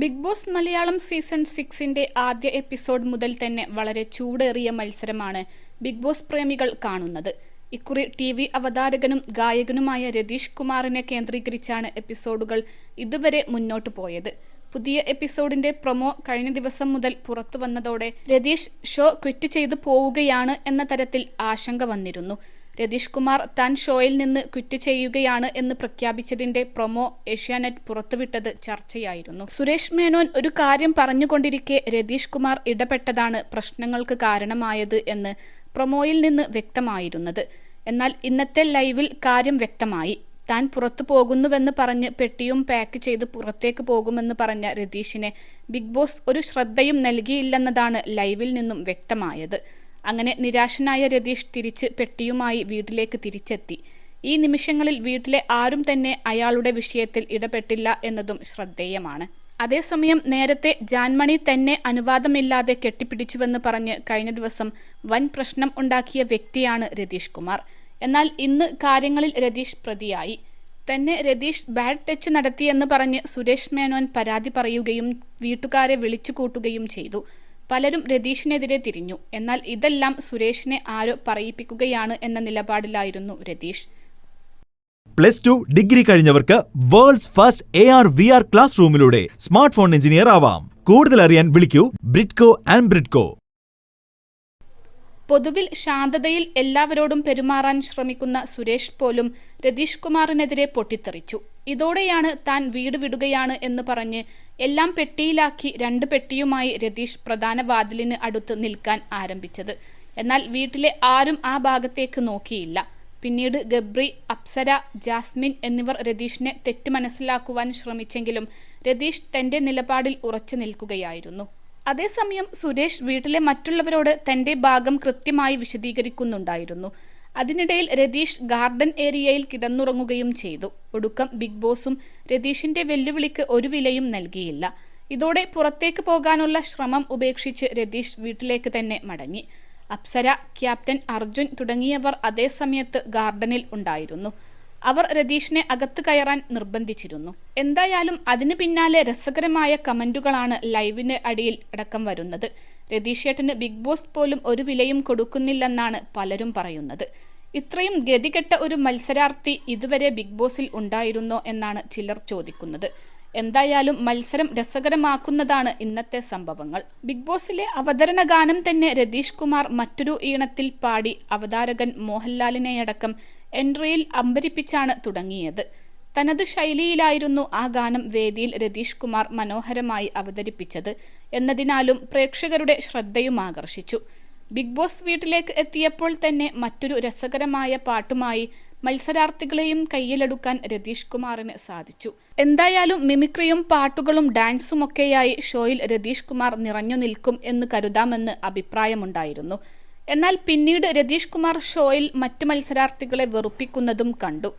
Big Boss Malayalam season സിക്സിന്റെ ആദ്യ episode മുതൽ തന്നെ വളരെ ചൂടേറിയ മത്സരമാണ് ബിഗ് ബോസ് പ്രേമികൾ കാണുന്നത്. ഇക്കുറി ടി വി അവതാരകനും ഗായകനുമായ രതീഷ് കുമാറിനെ കേന്ദ്രീകരിച്ചാണ് എപ്പിസോഡുകൾ ഇതുവരെ മുന്നോട്ടു പോയത്. പുതിയ എപ്പിസോഡിന്റെ പ്രൊമോ കഴിഞ്ഞ ദിവസം മുതൽ പുറത്തു വന്നതോടെ രതീഷ് ഷോ ക്വിറ്റ് ചെയ്തു പോവുകയാണ് എന്ന തരത്തിൽ ആശങ്ക വന്നിരുന്നു. രതീഷ് കുമാർ താൻ ഷോയിൽ നിന്ന് ക്വിറ്റ് ചെയ്യുകയാണ് എന്ന് പ്രഖ്യാപിച്ചതിന്റെ പ്രൊമോ ഏഷ്യാനെറ്റ് പുറത്തുവിട്ടത് ചർച്ചയായിരുന്നു. സുരേഷ് മേനോൻ ഒരു കാര്യം പറഞ്ഞുകൊണ്ടിരിക്കെ രതീഷ് കുമാർ ഇടപെട്ടതാണ് പ്രശ്നങ്ങൾക്ക് കാരണമായത് എന്ന് പ്രൊമോയിൽ നിന്ന് വ്യക്തമായിരുന്നത്. എന്നാൽ ഇന്നത്തെ ലൈവിൽ കാര്യം വ്യക്തമായി. താൻ പുറത്തു പോകുന്നുവെന്ന് പറഞ്ഞ് പെട്ടിയും പാക്ക് ചെയ്ത് പുറത്തേക്ക് പോകുമെന്ന് പറഞ്ഞ രതീഷിനെ ബിഗ് ബോസ് ഒരു ശ്രദ്ധയും നൽകിയില്ലെന്നതാണ് ലൈവിൽ നിന്നും വ്യക്തമായത്. അങ്ങനെ നിരാശനായ രതീഷ് തിരിച്ച് പെട്ടിയുമായി വീട്ടിലേക്ക് തിരിച്ചെത്തി. ഈ നിമിഷങ്ങളിൽ വീട്ടിലെ ആരും തന്നെ അയാളുടെ വിഷയത്തിൽ ഇടപെട്ടില്ല എന്നതും ശ്രദ്ധേയമാണ്. അതേസമയം നേരത്തെ ജാൻമണി തന്നെ അനുവാദമില്ലാതെ കെട്ടിപ്പിടിച്ചുവെന്ന് പറഞ്ഞ് കഴിഞ്ഞ ദിവസം വൻ പ്രശ്നം ഉണ്ടാക്കിയ വ്യക്തിയാണ് രതീഷ് കുമാർ. എന്നാൽ ഇന്ന് കാര്യങ്ങളിൽ രതീഷ് പ്രതിയായി. തന്നെ രതീഷ് ബാഡ് ടച്ച് നടത്തിയെന്ന് പറഞ്ഞ് സുരേഷ് മേനോൻ പരാതി പറയുകയും വീട്ടുകാരെ വിളിച്ചു കൂട്ടുകയും ചെയ്തു. പലരും രതീഷിനെതിരെ തിരിഞ്ഞു. എന്നാൽ ഇതെല്ലാം സുരേഷിനെ ആരോ പറയിപ്പിക്കുകയാണ് എന്ന നിലപാടിലായിരുന്നു Ratheesh. Plus two degree കഴിഞ്ഞവർക്ക് world's first A R V R class റൂമിലൂടെ smart phone engineer ആവാം. കൂടുതൽ അറിയാൻ വിളിക്കൂ ബ്രിഡ്കോ ആൻഡ് ബ്രിഡ്കോ. പൊതുവിൽ ശാന്തതയിൽ എല്ലാവരോടും പെരുമാറാൻ ശ്രമിക്കുന്ന സുരേഷ് പോലും രതീഷ് കുമാറിനെതിരെ പൊട്ടിത്തെറിച്ചു. ഇതോടെയാണ് താൻ വീട് വിടുകയാണ് എന്ന് പറഞ്ഞ് എല്ലാം പെട്ടിയിലാക്കി രണ്ട് പെട്ടിയുമായി രതീഷ് പ്രധാന വാതിലിന് അടുത്ത് നിൽക്കാൻ ആരംഭിച്ചത്. എന്നാൽ വീട്ടിലെ ആരും ആ ഭാഗത്തേക്ക് നോക്കിയില്ല. പിന്നീട് ഗബ്രി അപ്സര ജാസ്മിൻ എന്നിവർ രതീഷിനെ തെറ്റ് മനസ്സിലാക്കുവാൻ ശ്രമിച്ചെങ്കിലും രതീഷ് തന്റെ നിലപാടിൽ ഉറച്ചു നിൽക്കുകയായിരുന്നു. അതേസമയം സുരേഷ് വീട്ടിലെ മറ്റുള്ളവരോട് തന്റെ ഭാഗം കൃത്യമായി വിശദീകരിക്കുന്നുണ്ടായിരുന്നു. അതിനിടയിൽ രതീഷ് ഗാർഡൻ ഏരിയയിൽ കിടന്നുറങ്ങുകയും ചെയ്തു. ഒടുക്കം ബിഗ് ബോസും രതീഷിന്റെ വെല്ലുവിളിക്ക് ഒരു വിലയും നൽകിയില്ല. ഇതോടെ പുറത്തേക്ക് പോകാനുള്ള ശ്രമം ഉപേക്ഷിച്ച് രതീഷ് വീട്ടിലേക്ക് തന്നെ മടങ്ങി. അപ്സര ക്യാപ്റ്റൻ അർജുൻ തുടങ്ങിയവർ അതേ സമയത്ത് ഗാർഡനിൽ ഉണ്ടായിരുന്നു. അവർ രതീഷിനെ അകത്ത് കയറാൻ നിർബന്ധിച്ചിരുന്നു. എന്തായാലും അതിന് പിന്നാലെ രസകരമായ കമന്റുകളാണ് ലൈവിന് അടിയിൽ അടക്കം വരുന്നത്. രതീഷ് ഏട്ടന് ബിഗ് ബോസ് പോലും ഒരു വിലയും കൊടുക്കുന്നില്ലെന്നാണ് പലരും പറയുന്നത്. ഇത്രയും ഗതികെട്ട ഒരു മത്സരാർത്ഥി ഇതുവരെ ബിഗ് ബോസിൽ ഉണ്ടായിരുന്നോ എന്നാണ് ചിലർ ചോദിക്കുന്നത്. എന്തായാലും മത്സരം രസകരമാക്കുന്നതാണ് ഇന്നത്തെ സംഭവങ്ങൾ. ബിഗ് ബോസിലെ അവതരണ ഗാനം തന്നെ രതീഷ് കുമാർ മറ്റൊരു ഈണത്തിൽ പാടി അവതാരകൻ മോഹൻലാലിനെയടക്കം എൻട്രിയിൽ അമ്പരിപ്പിച്ചാണ് തുടങ്ങിയത്. തനത് ശൈലിയിലായിരുന്നു ആ ഗാനം വേദിയിൽ രതീഷ് കുമാർ മനോഹരമായി അവതരിപ്പിച്ചത് എന്നതിനാലും പ്രേക്ഷകരുടെ ശ്രദ്ധയും ആകർഷിച്ചു. ബിഗ് ബോസ് വീട്ടിലേക്ക് എത്തിയപ്പോൾ തന്നെ മറ്റൊരു രസകരമായ പാട്ടുമായി മത്സരാർത്ഥികളെയും കയ്യിലെടുക്കാൻ രതീഷ് കുമാറിന് സാധിച്ചു. എന്തായാലും മിമിക്രിയും പാട്ടുകളും ഡാൻസുമൊക്കെയായി ഷോയിൽ രതീഷ് കുമാർ നിറഞ്ഞു നിൽക്കും എന്ന് കരുതാമെന്ന് അഭിപ്രായമുണ്ടായിരുന്നു. എന്നാൽ പിന്നീട് രതീഷ് കുമാർ ഷോയിൽ മറ്റു മത്സരാർത്ഥികളെ വെറുപ്പിക്കുന്നതും കണ്ടു.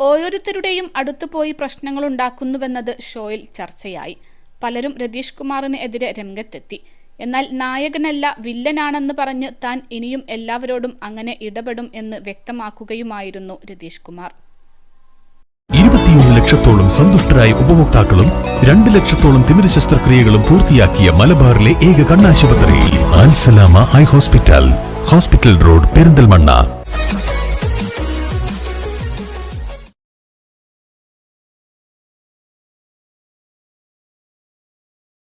ഓരോരുത്തരുടെയും അടുത്തുപോയി പ്രശ്നങ്ങളുണ്ടാക്കുന്നുവെന്നത് ഷോയിൽ ചർച്ചയായി. പലരും രതീഷ് കുമാറിന് എതിരെ രംഗത്തെത്തി. എന്നാൽ നായകനല്ല വില്ലനാണെന്ന് പറഞ്ഞ് താൻ ഇനിയും എല്ലാവരോടും അങ്ങനെ ഇടപെടും എന്ന് വ്യക്തമാക്കുകയുമായിരുന്നു രതീഷ് കുമാർ. ഇരുപത്തിയൊന്ന് ലക്ഷത്തോളം സന്തുഷ്ടരായ ഉപഭോക്താക്കളും രണ്ട് ലക്ഷത്തോളം തിമിര ശസ്ത്രക്രിയകളും പൂർത്തിയാക്കിയ മലബാറിലെ ഏക കണ്ണാശുപത്രി eye hospital. Hospital road Perinthalmanna.